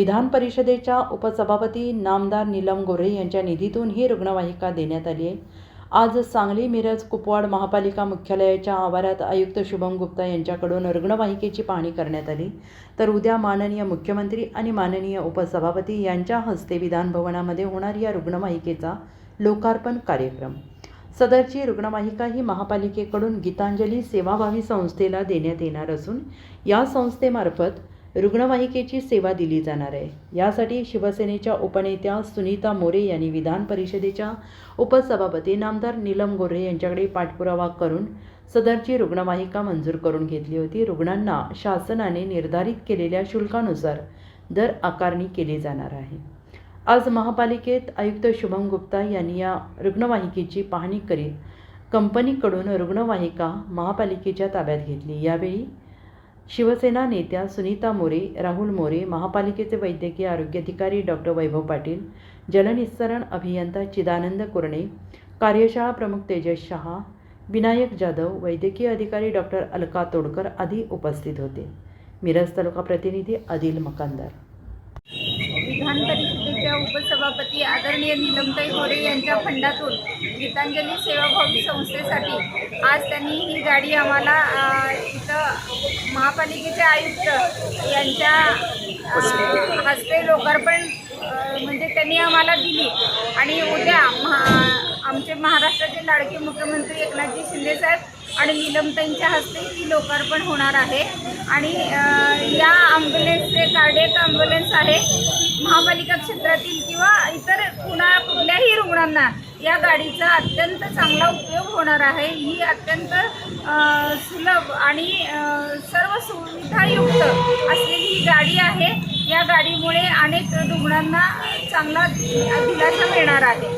विधान परिषदेच्या उपसभापती नामदार नीलम गोरे यांच्या निधीतून ही रुग्णवाहिका देण्यात आली आहे. आज सांगली मिरज कुपवाड महापालिका मुख्यालयाच्या आवारात आयुक्त शुभम गुप्ता यांच्याकडून रुग्णवाहिकेची पाहणी करण्यात आली. तर उद्या माननीय मुख्यमंत्री आणि माननीय उपसभापती यांच्या हस्ते विधानभवनामध्ये होणार या रुग्णवाहिकेचा लोकार्पण कार्यक्रम. सदरची रुग्णवाहिका ही महापालिकेकडून गीतांजली सेवाभावी संस्थेला देण्यात येणार असून या संस्थेमार्फत रुग्णवाहिकेची सेवा दिली जाणार आहे. यासाठी शिवसेनेच्या उपनेत्या सुनीता मोरे यांनी विधान परिषदेच्या उपसभापती नामदार नीलम गोऱ्हे यांच्याकडे पाठपुरावा करून सदरची रुग्णवाहिका मंजूर करून घेतली होती. रुग्णांना शासनाने निर्धारित केलेल्या शुल्कानुसार दर आकारणी केली जाणार आहे. आज महापालिकेत आयुक्त शुभम गुप्ता यांनी या रुग्णवाहिकेची पाहणी करीत कंपनीकडून रुग्णवाहिका महापालिकेच्या ताब्यात घेतली. यावेळी शिवसेना नेत्या सुनीता मोरे राहुल मोरे महापालिकेचे वैद्यकीय आरोग्य अधिकारी डॉक्टर वैभव पाटील जलनिस्सरण अभियंता चिदानंद कुरणे कार्यशाळा प्रमुख तेजस शहा विनायक जाधव वैद्यकीय अधिकारी डॉक्टर अलका तोडकर आदी उपस्थित होते. मिरज तालुका प्रतिनिधी आदिल मकानदार. विधान परिषदेच्या उपसभापती आदरणीय निलमताई मोरे यांच्या फंडातून गीतांजली सेवाभावी संस्थेसाठी आज त्यांनी ही गाडी आम्हाला अ, महापालिकेचे आयुक्त यांच्या हस्ते लोकार्पण म्हणजे त्यांनी आम्हाला दिली. आणि उद्या महा आमचे महाराष्ट्राचे लाडके मुख्यमंत्री एकनाथजी शिंदेसाहेब आणि निलमताईंच्या हस्ते ही लोकार्पण होणार आहे. आणि या ॲम्ब्युलन्सचे कार्डियक ॲम्ब्युलन्स आहे महापालिका क्षेत्रातील किंवा इतर कुणा कुठल्याही रुग्णांना या गाडीचा अत्यंत चांगला उपयोग होणार आहे. ही अत्यंत सुलभ आणि सर्व सुविधायुक्त असलेली ही गाडी आहे. या गाडीमुळे अनेक रुग्णांना चांगला दिलासा मिळणार आहे.